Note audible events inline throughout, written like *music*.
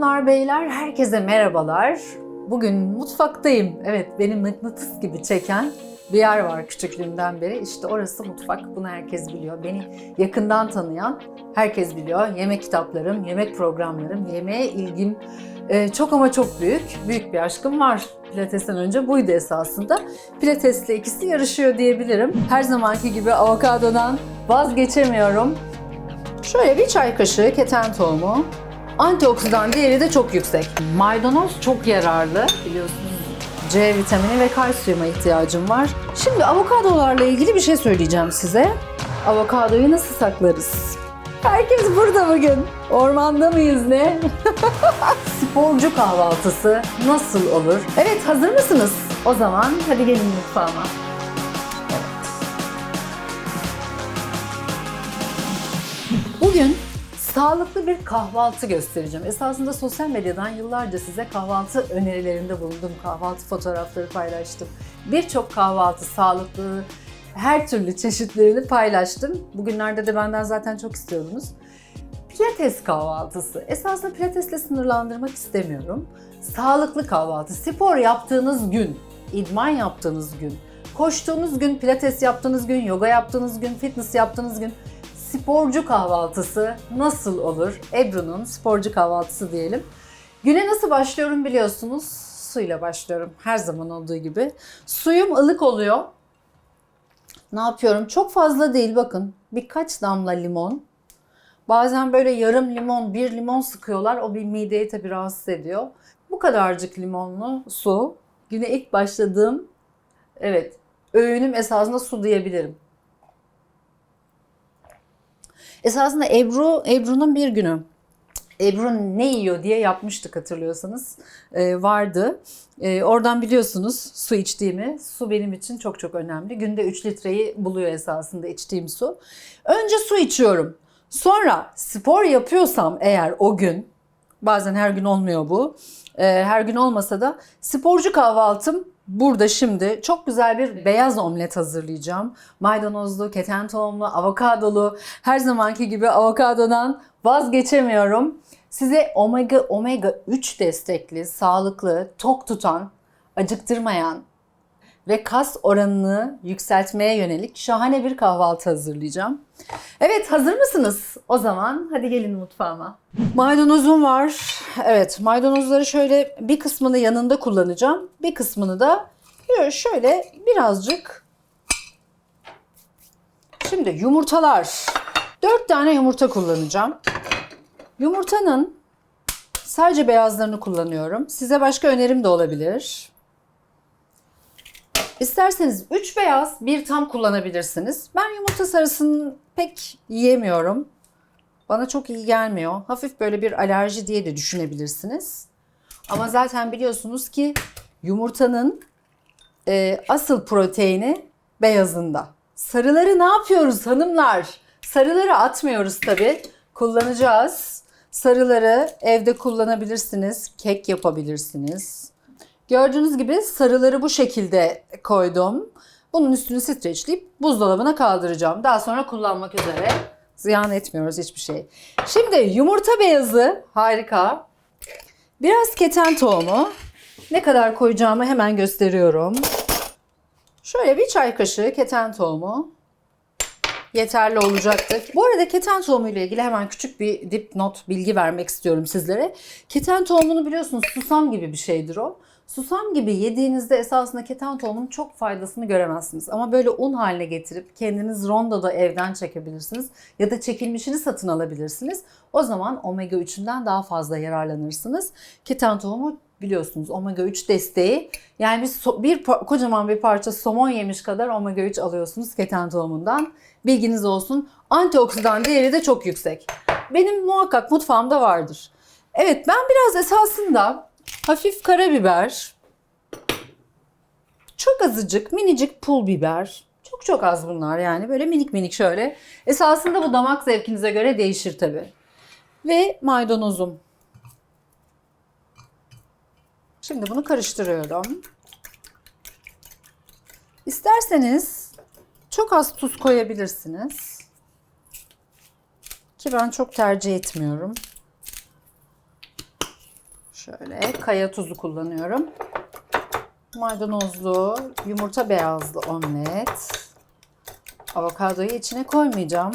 Hanımlar, beyler, herkese merhabalar. Bugün mutfaktayım. Evet, beni mıknatıs gibi çeken bir yer var küçüklüğümden beri. İşte orası mutfak. Bunu herkes biliyor. Beni yakından tanıyan herkes biliyor. Yemek kitaplarım, yemek programlarım, yemeğe ilgim e, çok ama çok büyük. Büyük bir aşkım var. Pilatesten önce buydu esasında. Pilatesle ikisi yarışıyor diyebilirim. Her zamanki gibi avokadodan vazgeçemiyorum. Şöyle bir çay kaşığı keten tohumu. Antioksidan değeri de çok yüksek. Maydanoz çok yararlı biliyorsunuz. C vitamini ve kalsiyuma ihtiyacım var. Şimdi avokadolarla ilgili bir şey söyleyeceğim size. Avokadoyu nasıl saklarız? Herkes burada bugün. Ormanda mıyız ne? *laughs* Sporcu kahvaltısı nasıl olur? Evet hazır mısınız? O zaman hadi gelin mutfağıma. Bugün sağlıklı bir kahvaltı göstereceğim. Esasında sosyal medyadan yıllarca size kahvaltı önerilerinde bulundum. Kahvaltı fotoğrafları paylaştım. Birçok kahvaltı sağlıklı, her türlü çeşitlerini paylaştım. Bugünlerde de benden zaten çok istiyordunuz. Pilates kahvaltısı. Esasında pilatesle sınırlandırmak istemiyorum. Sağlıklı kahvaltı. Spor yaptığınız gün, idman yaptığınız gün, koştuğunuz gün, pilates yaptığınız gün, yoga yaptığınız gün, fitness yaptığınız gün sporcu kahvaltısı nasıl olur? Ebru'nun sporcu kahvaltısı diyelim. Güne nasıl başlıyorum biliyorsunuz. Suyla başlıyorum her zaman olduğu gibi. Suyum ılık oluyor. Ne yapıyorum? Çok fazla değil bakın. Birkaç damla limon. Bazen böyle yarım limon, bir limon sıkıyorlar. O bir mideyi tabii rahatsız ediyor. Bu kadarcık limonlu su. Güne ilk başladığım, evet, öğünüm esasında su diyebilirim. Esasında Ebru, Ebru'nun bir günü. Ebru ne yiyor diye yapmıştık hatırlıyorsanız. Ee, vardı. Ee, oradan biliyorsunuz su içtiğimi. Su benim için çok çok önemli. Günde 3 litreyi buluyor esasında içtiğim su. Önce su içiyorum. Sonra spor yapıyorsam eğer o gün, bazen her gün olmuyor bu. Ee, her gün olmasa da sporcu kahvaltım Burada şimdi çok güzel bir beyaz omlet hazırlayacağım. Maydanozlu, keten tohumlu, avokadolu. Her zamanki gibi avokadodan vazgeçemiyorum. Size omega omega 3 destekli, sağlıklı, tok tutan, acıktırmayan ve kas oranını yükseltmeye yönelik şahane bir kahvaltı hazırlayacağım. Evet hazır mısınız? O zaman hadi gelin mutfağıma. Maydanozum var. Evet maydanozları şöyle bir kısmını yanında kullanacağım. Bir kısmını da şöyle birazcık. Şimdi yumurtalar. 4 tane yumurta kullanacağım. Yumurtanın sadece beyazlarını kullanıyorum. Size başka önerim de olabilir. İsterseniz 3 beyaz, bir tam kullanabilirsiniz. Ben yumurta sarısını pek yiyemiyorum. Bana çok iyi gelmiyor. Hafif böyle bir alerji diye de düşünebilirsiniz. Ama zaten biliyorsunuz ki yumurtanın e, asıl proteini beyazında. Sarıları ne yapıyoruz hanımlar? Sarıları atmıyoruz tabii. Kullanacağız. Sarıları evde kullanabilirsiniz. Kek yapabilirsiniz. Gördüğünüz gibi sarıları bu şekilde koydum. Bunun üstünü streçleyip buzdolabına kaldıracağım. Daha sonra kullanmak üzere. Ziyan etmiyoruz hiçbir şey. Şimdi yumurta beyazı harika. Biraz keten tohumu. Ne kadar koyacağımı hemen gösteriyorum. Şöyle bir çay kaşığı keten tohumu yeterli olacaktır. Bu arada keten tohumu ile ilgili hemen küçük bir dipnot bilgi vermek istiyorum sizlere. Keten tohumunu biliyorsunuz susam gibi bir şeydir o. Susam gibi yediğinizde esasında keten tohumunun çok faydasını göremezsiniz. Ama böyle un haline getirip kendiniz rondoda evden çekebilirsiniz. Ya da çekilmişini satın alabilirsiniz. O zaman omega 3'ünden daha fazla yararlanırsınız. Keten tohumu biliyorsunuz omega 3 desteği. Yani bir, bir kocaman bir parça somon yemiş kadar omega 3 alıyorsunuz keten tohumundan. Bilginiz olsun. Antioksidan değeri de çok yüksek. Benim muhakkak mutfağımda vardır. Evet ben biraz esasında hafif karabiber, çok azıcık minicik pul biber, çok çok az bunlar yani böyle minik minik şöyle. Esasında bu damak zevkinize göre değişir tabi. Ve maydanozum. Şimdi bunu karıştırıyorum. İsterseniz çok az tuz koyabilirsiniz. Ki ben çok tercih etmiyorum. Şöyle kaya tuzu kullanıyorum. Maydanozlu, yumurta beyazlı omlet. Avokadoyu içine koymayacağım.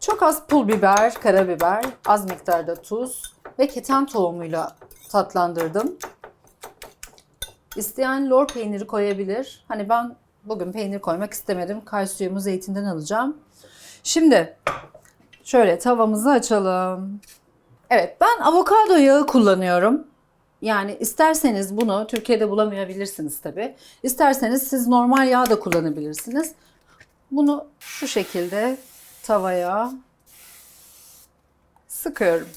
Çok az pul biber, karabiber, az miktarda tuz ve keten tohumuyla tatlandırdım. İsteyen lor peyniri koyabilir. Hani ben bugün peynir koymak istemedim. Kay zeytinden alacağım. Şimdi şöyle tavamızı açalım. Evet ben avokado yağı kullanıyorum. Yani isterseniz bunu Türkiye'de bulamayabilirsiniz tabi. İsterseniz siz normal yağ da kullanabilirsiniz. Bunu şu şekilde tavaya sıkıyorum.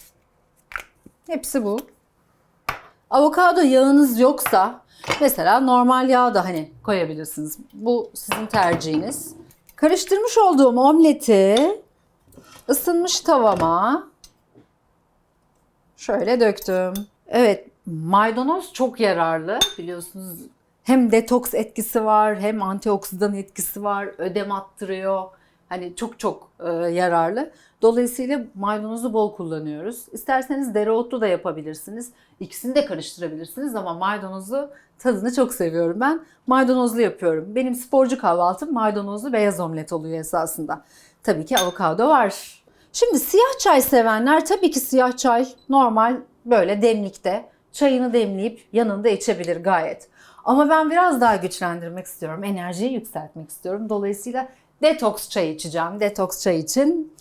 Hepsi bu. Avokado yağınız yoksa mesela normal yağ da hani koyabilirsiniz. Bu sizin tercihiniz. Karıştırmış olduğum omleti ısınmış tavama şöyle döktüm. Evet, maydanoz çok yararlı biliyorsunuz. Hem detoks etkisi var, hem antioksidan etkisi var, ödem attırıyor. Hani çok çok e, yararlı. Dolayısıyla maydanozu bol kullanıyoruz. İsterseniz dereotlu da yapabilirsiniz. İkisini de karıştırabilirsiniz ama maydanozu tadını çok seviyorum ben. Maydanozlu yapıyorum. Benim sporcu kahvaltım maydanozlu beyaz omlet oluyor esasında. Tabii ki avokado var. Şimdi siyah çay sevenler tabii ki siyah çay normal böyle demlikte çayını demleyip yanında içebilir gayet. Ama ben biraz daha güçlendirmek istiyorum. Enerjiyi yükseltmek istiyorum. Dolayısıyla detoks çay içeceğim. Detoks çay için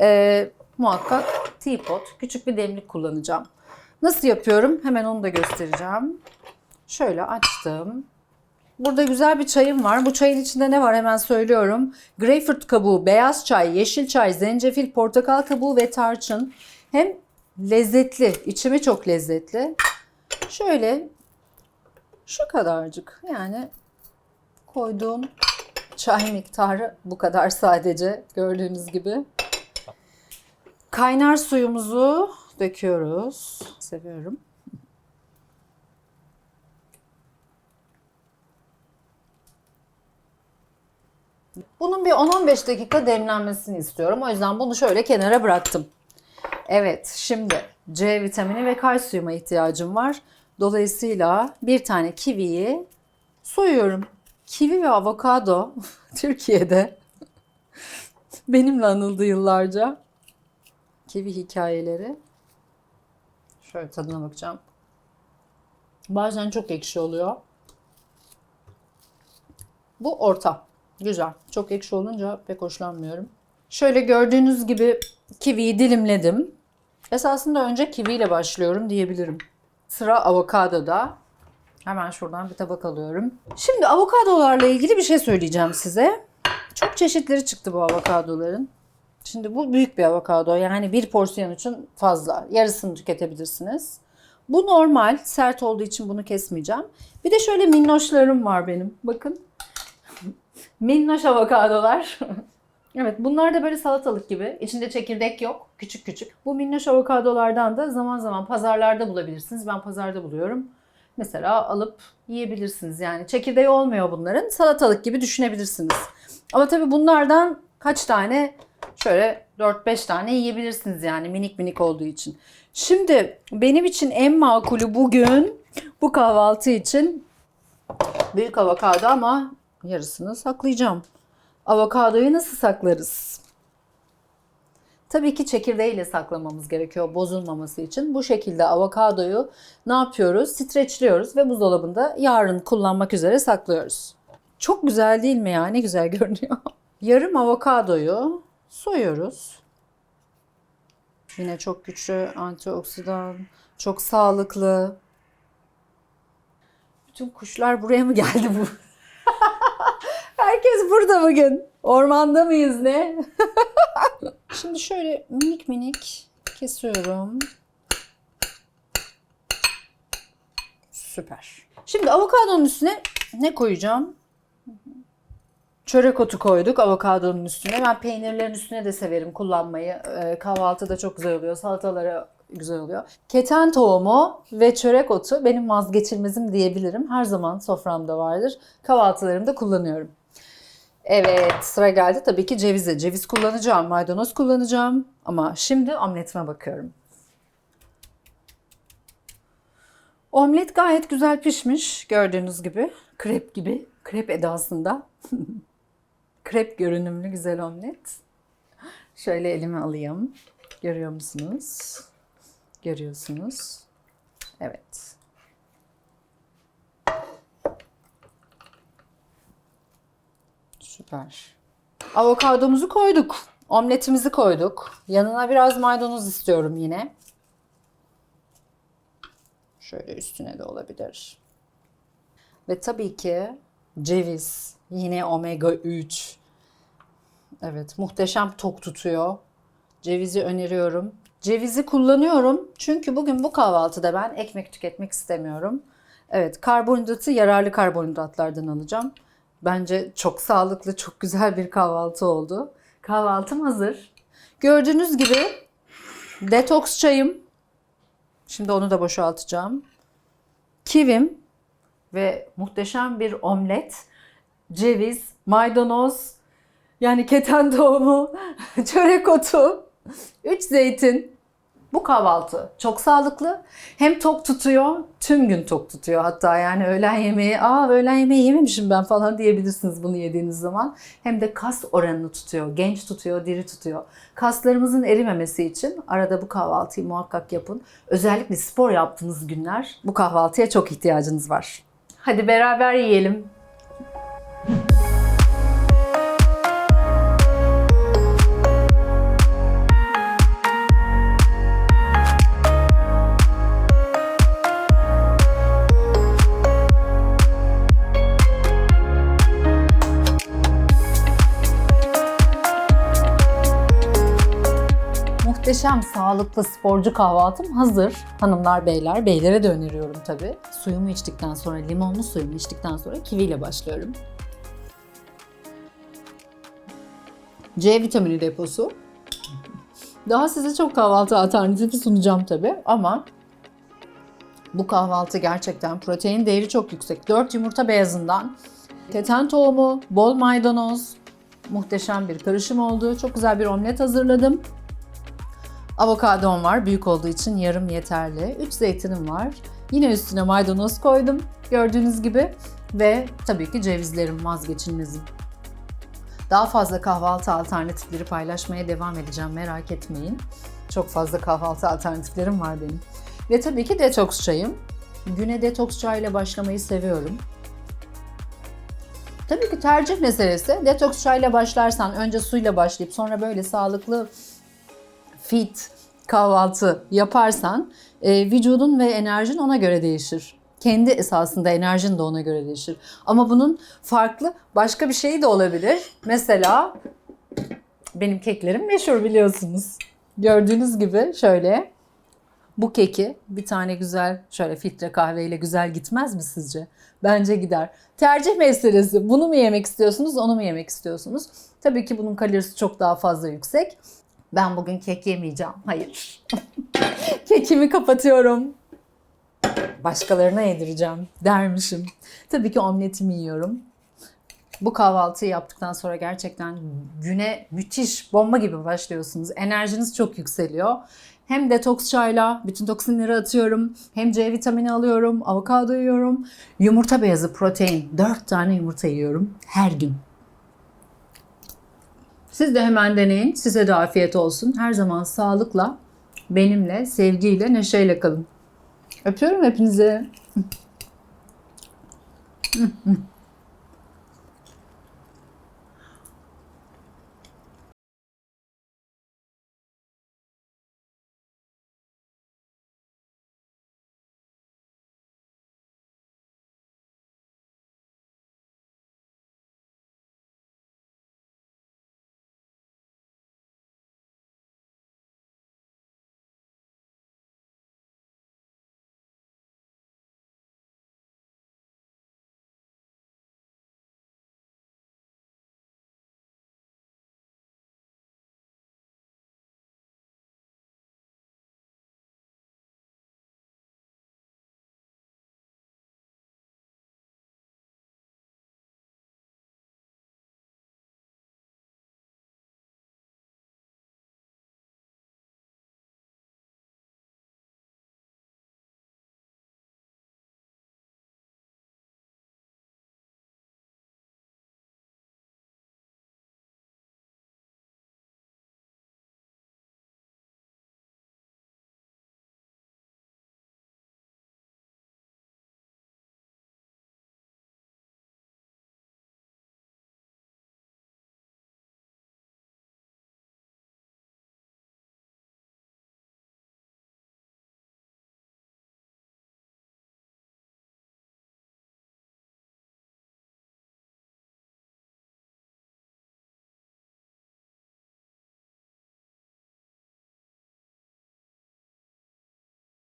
e, muhakkak teapot, küçük bir demlik kullanacağım. Nasıl yapıyorum? Hemen onu da göstereceğim. Şöyle açtım. Burada güzel bir çayım var. Bu çayın içinde ne var hemen söylüyorum. Greyfurt kabuğu, beyaz çay, yeşil çay, zencefil, portakal kabuğu ve tarçın. Hem lezzetli, içimi çok lezzetli. Şöyle şu kadarcık yani koyduğum çay miktarı bu kadar sadece gördüğünüz gibi. Kaynar suyumuzu döküyoruz. Seviyorum. Bunun bir 10-15 dakika demlenmesini istiyorum. O yüzden bunu şöyle kenara bıraktım. Evet, şimdi C vitamini ve kalsiyuma ihtiyacım var. Dolayısıyla bir tane kiviyi soyuyorum. Kivi ve avokado *laughs* Türkiye'de *laughs* benimle anıldı yıllarca. Kivi hikayeleri. Şöyle tadına bakacağım. Bazen çok ekşi oluyor. Bu orta. Güzel. Çok ekşi olunca pek hoşlanmıyorum. Şöyle gördüğünüz gibi kiviyi dilimledim. Esasında önce kiviyle başlıyorum diyebilirim. Sıra avokadoda. Hemen şuradan bir tabak alıyorum. Şimdi avokadolarla ilgili bir şey söyleyeceğim size. Çok çeşitleri çıktı bu avokadoların. Şimdi bu büyük bir avokado yani bir porsiyon için fazla. Yarısını tüketebilirsiniz. Bu normal. Sert olduğu için bunu kesmeyeceğim. Bir de şöyle minnoşlarım var benim. Bakın. Minnoş avokadolar. *laughs* evet bunlar da böyle salatalık gibi. İçinde çekirdek yok. Küçük küçük. Bu minnoş avokadolardan da zaman zaman pazarlarda bulabilirsiniz. Ben pazarda buluyorum. Mesela alıp yiyebilirsiniz. Yani çekirdeği olmuyor bunların. Salatalık gibi düşünebilirsiniz. Ama tabii bunlardan kaç tane şöyle 4-5 tane yiyebilirsiniz yani minik minik olduğu için. Şimdi benim için en makulü bugün bu kahvaltı için büyük avokado ama yarısını saklayacağım. Avokadoyu nasıl saklarız? Tabii ki çekirdeğiyle saklamamız gerekiyor bozulmaması için. Bu şekilde avokadoyu ne yapıyoruz? Streçliyoruz ve buzdolabında yarın kullanmak üzere saklıyoruz. Çok güzel değil mi ya? Ne güzel *laughs* görünüyor. Yarım avokadoyu soyuyoruz. Yine çok güçlü antioksidan, çok sağlıklı. Bütün kuşlar buraya mı geldi bu? Herkes burada bugün. Ormanda mıyız ne? *laughs* Şimdi şöyle minik minik kesiyorum. Süper. Şimdi avokadonun üstüne ne koyacağım? Çörek otu koyduk avokadonun üstüne. Ben peynirlerin üstüne de severim kullanmayı. Ee, kahvaltıda çok güzel oluyor. Salatalara güzel oluyor. Keten tohumu ve çörek otu benim vazgeçilmezim diyebilirim. Her zaman soframda vardır. Kahvaltılarımda kullanıyorum. Evet sıra geldi tabii ki cevize. Ceviz kullanacağım, maydanoz kullanacağım. Ama şimdi omletime bakıyorum. Omlet gayet güzel pişmiş gördüğünüz gibi. Krep gibi. Krep edasında. *laughs* Krep görünümlü güzel omlet. Şöyle elime alayım. Görüyor musunuz? Görüyorsunuz. Evet. Süper. Avokadomuzu koyduk. Omletimizi koyduk. Yanına biraz maydanoz istiyorum yine. Şöyle üstüne de olabilir. Ve tabii ki ceviz. Yine omega 3. Evet, muhteşem tok tutuyor. Cevizi öneriyorum. Cevizi kullanıyorum çünkü bugün bu kahvaltıda ben ekmek tüketmek istemiyorum. Evet, karbonhidratı yararlı karbonhidratlardan alacağım. Bence çok sağlıklı, çok güzel bir kahvaltı oldu. Kahvaltım hazır. Gördüğünüz gibi detoks çayım. Şimdi onu da boşaltacağım. Kivim ve muhteşem bir omlet, ceviz, maydanoz, yani keten *laughs* tohumu, çörek otu, 3 zeytin. Bu kahvaltı çok sağlıklı. Hem tok tutuyor, tüm gün tok tutuyor. Hatta yani öğlen yemeği, aa öğlen yemeği yememişim ben falan diyebilirsiniz bunu yediğiniz zaman. Hem de kas oranını tutuyor, genç tutuyor, diri tutuyor. Kaslarımızın erimemesi için arada bu kahvaltıyı muhakkak yapın. Özellikle spor yaptığınız günler bu kahvaltıya çok ihtiyacınız var. Hadi beraber yiyelim. Muhteşem sağlıklı sporcu kahvaltım hazır. Hanımlar, beyler, beylere de öneriyorum tabii. Suyumu içtikten sonra, limonlu suyumu içtikten sonra kiviyle başlıyorum. C vitamini deposu. Daha size çok kahvaltı alternatifi sunacağım tabii ama bu kahvaltı gerçekten protein değeri çok yüksek. 4 yumurta beyazından keten tohumu, bol maydanoz, muhteşem bir karışım oldu. Çok güzel bir omlet hazırladım. Avokadom var. Büyük olduğu için yarım yeterli. 3 zeytinim var. Yine üstüne maydanoz koydum. Gördüğünüz gibi. Ve tabii ki cevizlerim vazgeçilmezim. Daha fazla kahvaltı alternatifleri paylaşmaya devam edeceğim. Merak etmeyin. Çok fazla kahvaltı alternatiflerim var benim. Ve tabii ki detoks çayım. Güne detoks çayla başlamayı seviyorum. Tabii ki tercih meselesi. Detoks çayla başlarsan önce suyla başlayıp sonra böyle sağlıklı fit kahvaltı yaparsan e, vücudun ve enerjin ona göre değişir. Kendi esasında enerjin de ona göre değişir. Ama bunun farklı başka bir şeyi de olabilir. Mesela benim keklerim meşhur biliyorsunuz. Gördüğünüz gibi şöyle bu keki bir tane güzel şöyle filtre kahveyle güzel gitmez mi sizce? Bence gider. Tercih meselesi. Bunu mu yemek istiyorsunuz, onu mu yemek istiyorsunuz? Tabii ki bunun kalorisi çok daha fazla yüksek. Ben bugün kek yemeyeceğim. Hayır. *laughs* Kekimi kapatıyorum. Başkalarına yedireceğim dermişim. Tabii ki omletimi yiyorum. Bu kahvaltıyı yaptıktan sonra gerçekten güne müthiş bomba gibi başlıyorsunuz. Enerjiniz çok yükseliyor. Hem detoks çayla bütün toksinleri atıyorum. Hem C vitamini alıyorum. Avokado yiyorum. Yumurta beyazı protein. 4 tane yumurta yiyorum her gün. Siz de hemen deneyin. Size de afiyet olsun. Her zaman sağlıkla, benimle, sevgiyle, neşeyle kalın. Öpüyorum hepinizi.